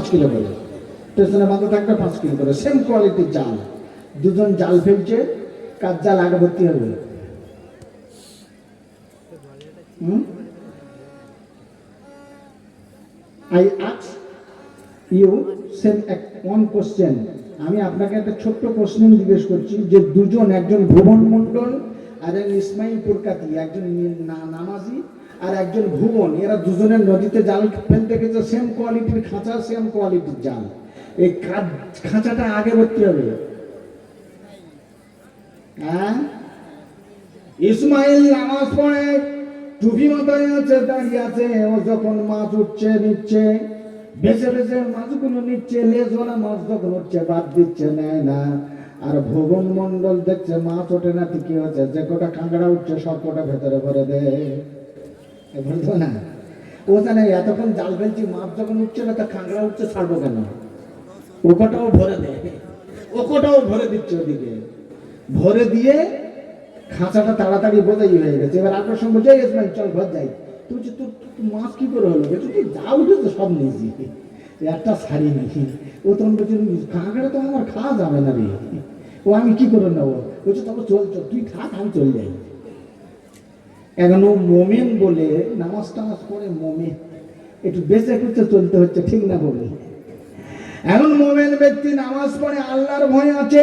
পাঁচ কিলো করে। স্টেশনে বাঁধা থাকবে পাঁচ কিলো করে। সেম কোয়ালিটির জাল। দুজন জাল ফেলছে, কার জাল আগে ভর্তি হবে? আই আক্স ইউ সেম ওয়ান কোশ্চেন আমি আপনাকে একটা ছোট্ট প্রশ্ন জিজ্ঞেস করছি, যে দুজন একজন ভুবন মণ্ডল আর একজন ইসমাইল পুরকাতি, একজন নামাজি আর একজন ভুবন, এরা দুজনের নদীতে জাল ফেলতে গেছে সেম কোয়ালিটির খাঁচা সেম কোয়ালিটির জাল। এই খাঁচাটা আগে ভর্তি হবে। হ্যাঁ? ইসমাইল নামাজ পড়ে, টুপি মাথায় আছে দাঁড়িয়ে আছে, ও যখন মাছ উঠছে, নিচ্ছে, বেছে বেছে মাছগুলো নিচ্ছে, লেজওয়ালা মাছ যখন উঠছে, বাদ দিচ্ছে, নেয় না। আর ভুবন মন্ডল দেখছে, মাছ ওঠে না ঠিক কি হচ্ছে, যে কটা কাঁকড়া উঠছে, সব কটা ভেতরে ভরে দে এ বলতো না। ও জানে এতক্ষণ জাল ফেলছি মাছ যখন উঠছে না, তা কাঁকড়া উঠছে, ছাড়বো কেন? ও কটাও ভরে দে ও কটাও ভরে দিচ্ছে ওদিকে। ভরে দিয়ে খাঁচাটা তাড়াতাড়ি বোঝাই হয়ে গেছে। এবার আপনার আকর্ষণ বলছে ইসমাইল চল ঘর যাই। তুই তোর মাছ কি করে হলো বলছে তুই যা উঠেছে সব নিয়েছি। একটা শাড়ি নিয়েছি ও তখন বলছে কাঁকড়া তো আমার খাওয়া যাবে না রে। ও, আমি কি করে নেব? বলছে, তবে চল চল, তুই থাক, আমি চলে যাই। এখন ও মোমেন বলে নামাজ টামাজ পড়ে মোমেন। একটু বেঁচে খুঁজতে চলতে হচ্ছে, ঠিক না বলে? এখন মোমেন ব্যক্তি নামাজ পড়ে আল্লাহর ভয় আছে